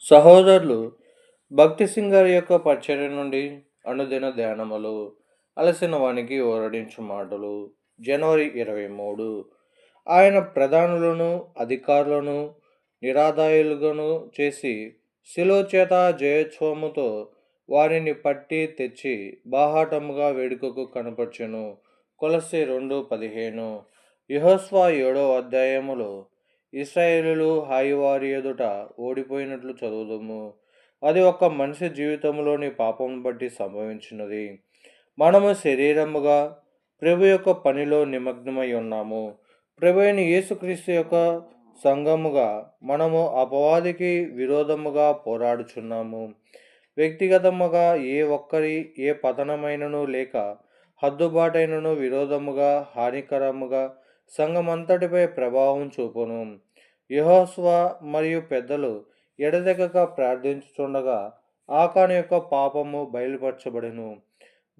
సహోదరులు భక్తి సింగ్ గారి యొక్క పరిచర్య నుండి అనుదిన ధ్యానములు అలసిన వానికి ఓరడించు మాటలు. జనవరి ఇరవై మూడు. ఆయన ప్రధానులను అధికారులను నిరాదాయులుగాను చేసి శిలో చేత జయోత్సవముతో వారిని పట్టి తెచ్చి బాహాటముగా వేడుకకు కనపర్చెను. కొలసి రెండు పదిహేను. యహోస్వా ఏడో అధ్యాయములో ఇస్రాయేలులు హాయివారి ఎదుట ఓడిపోయినట్లు చదువుదాము. అది ఒక మనిషి జీవితంలోని పాపం బట్టి సంభవించినది. మనము శరీరముగా ప్రభు యొక్క పనిలో నిమగ్నమై ఉన్నాము. ప్రభు అయిన యేసుక్రీస్తు యొక్క సంఘముగా మనము అపవాదికి విరోధముగా పోరాడుచున్నాము. వ్యక్తిగతముగా ఏ ఒక్కరి ఏ పతనమైనను లేక హద్దుబాటైనను విరోధముగా హానికరముగా సంఘమంతటిపై ప్రభావం చూపును. యహోస్వా మరియు పెద్దలు ఎడదెగక ప్రార్థించుచుండగా ఆకాను యొక్క పాపము బయలుపరచబడెను.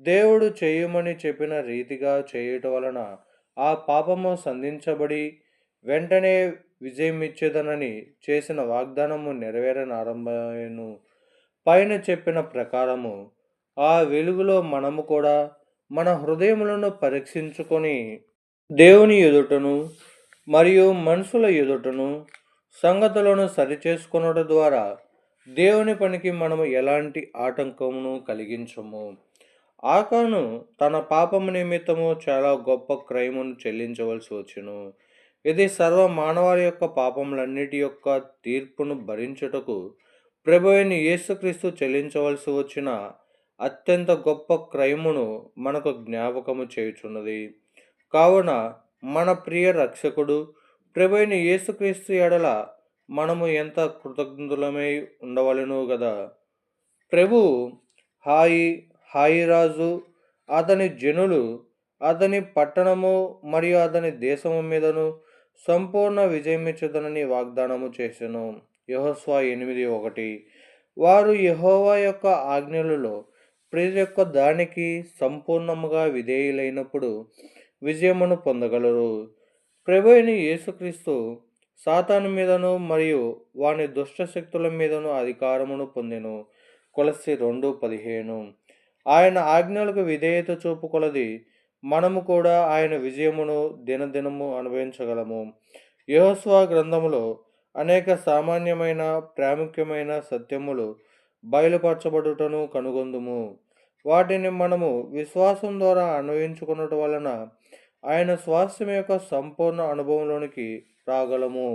దేవుడు చేయమని చెప్పిన రీతిగా చేయుట వలన ఆ పాపము సంధించబడి వెంటనే విజయమిచ్చేదనని చేసిన వాగ్దానము నెరవేరనారంభను పైన చెప్పిన ప్రకారము ఆ వెలుగులో మనము కూడా మన హృదయములను పరీక్షించుకొని దేవుని ఎదుటను మరియు మనుషుల ఎదుటను సంగతులను సరిచేసుకునడం ద్వారా దేవుని పనికి మనము ఎలాంటి ఆటంకమును కలిగించము. ఆకాను తన పాపము నిమిత్తము చాలా గొప్ప క్రైమును చెల్లించవలసి వచ్చును. ఇది సర్వ మానవాళి యొక్క పాపములన్నిటి యొక్క తీర్పును భరించుటకు ప్రభు అయిన యేసుక్రీస్తు చెల్లించవలసి వచ్చిన అత్యంత గొప్ప క్రైమును మనకు జ్ఞాపకము చేయుచున్నది. కావున మన ప్రియ రక్షకుడు ప్రభైన యేసుక్రీస్తు ఎడల మనము ఎంత కృతజ్ఞతులమై ఉండవలను కదా ప్రభు హాయి హాయిరాజు అతని జనులు అతని పట్టణము మరియు అతని దేశము మీదను సంపూర్ణ విజయమిచ్చుదనని వాగ్దానము చేసెను. యహోస్వా ఎనిమిది ఒకటి. వారు యహోవా యొక్క ఆజ్ఞలలో ప్రతి యొక్క దానికి సంపూర్ణముగా విధేయులైనప్పుడు విజయమును పొందగలరు. ప్రభు అయిన యేసుక్రీస్తు సాతాను మీదను మరియు వాని దుష్ట శక్తుల మీదను అధికారమును పొందెను. కొలసి రెండు పదిహేను. ఆయన ఆజ్ఞలకు విధేయత చూపు కొలది. మనము కూడా ఆయన విజయమును దినదినము అనుభవించగలము. యహోస్వా గ్రంథములో అనేక సామాన్యమైన ప్రాముఖ్యమైన సత్యములు బయలుపరచబడుటను కనుగొందుము. వాటిని మనము విశ్వాసం ద్వారా అన్వయించుకున్నటం వలన ఆయన స్వాస్థ్యం యొక్క సంపూర్ణ అనుభవంలోనికి రాగలము.